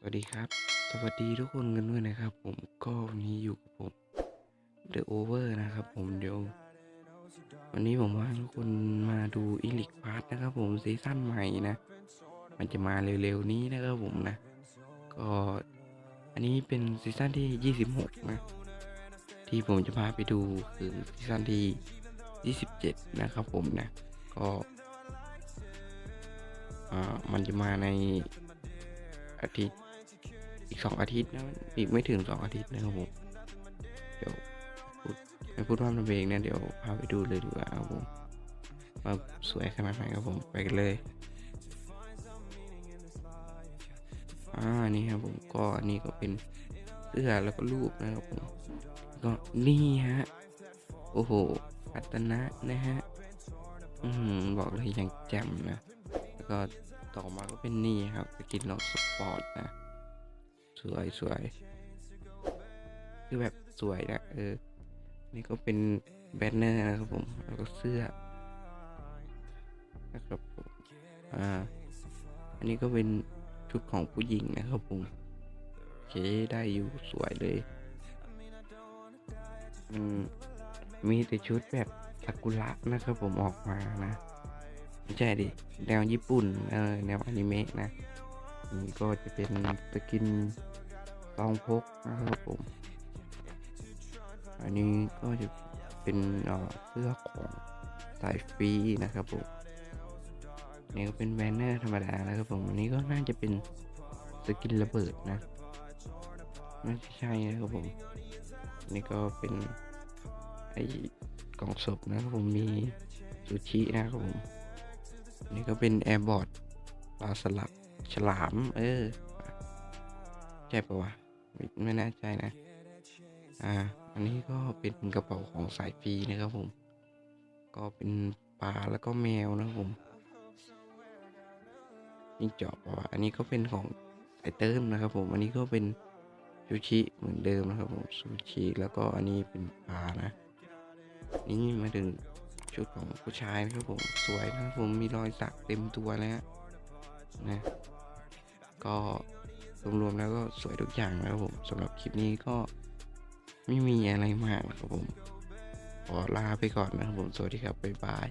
สวัสดีครับ สวัสดีทุกคนกันด้วยนะครับ ผมก็วันนี้อยู่กับผม The Over นะครับ ผมเดี๋ยว วันนี้ผมว่าทุกคนมาดูอีลิกพาร์ทนะครับ ผมซีซั่นใหม่นะ มันจะมาเร็วๆนี้นะครับผมนะ ก็อันนี้เป็นซีซั่นที่ 26 นะ ที่ผมจะพาไปดูคือซีซั่นที่ 27 นะครับผมนะ ก็มันจะมาในอาทิตย์ อีกสองอาทิตย์นะอีกไม่ถึงสองอาทิตย์นะครับผมเดี๋ยวพูดไม่พูดว่ามันเองนะเดี๋ยวพาไปดูเลยดีกว่าครับผมว่าสวยขนาดไหนครับผมไปกันเลยอ่านี่ครับผมก็นนี้ก็เป็นเสื้อแล้วก็รูปนะครับผมก็นี่ฮะโอ้โหอัตนะนะฮะอืมบอกเลยอย่างแจ่มนะแล้วก็ต่อมาก็เป็นนี่ครับสกินล็อกสปอร์ตนะ สวยสวยคือแบบสวยนะเออ นี่ก็เป็นแบนเนอร์นะครับผมแล้วก็เสื้อนะครับผมอ่าอันนี้ก็เป็นชุดของผู้หญิงนะครับผมโอเคได้อยู่สวยเลยมันมีแต่ชุดแบบซากุระนะครับผมออกมานะ ไม่ใช่ดิแนวญี่ปุ่นเออแนวอนิเมะนะ นี่ก็จะเป็นสกินซองพกนะครับผม อันนี้ก็จะเป็นเสื้อของสายฟรีนะครับผมนี่ก็เป็นแบนเนอร์ธรรมดานะครับผมอันนี้ก็น่าจะเป็นสกินระเบิดนะไม่ใช่นะครับผมนี่ก็เป็นไอ้กล่องศพนะครับผมมีซูชินะครับผมนี่ก็เป็นแอร์บอร์ดปลาสลับ ฉลาม เออ ใช่ปะวะ ไม่แน่ใจนะ อ่า อันนี้ก็เป็นกระเป๋าของสายฟรีนะครับผม ก็เป็นปลาแล้วก็แมวนะครับผมยิ่งจอบปะวะ อันนี้ก็เป็นของไอเติมนะครับผม อันนี้ก็เป็นซูชิเหมือนเดิมนะครับผมซูชิแล้วก็อันนี้เป็นปลานะ นี่มาถึงชุดของผู้ชายนะครับผมสวยนะครับผมมีรอยสักเต็มตัวแล้วนะ ก็รวมๆแล้วก็สวยทุกอย่างนะครับผมสำหรับคลิปนี้ก็ไม่มีอะไรมากนะครับผมขอลาไปก่อนนะครับผม สวัสดีครับ บ๊ายบาย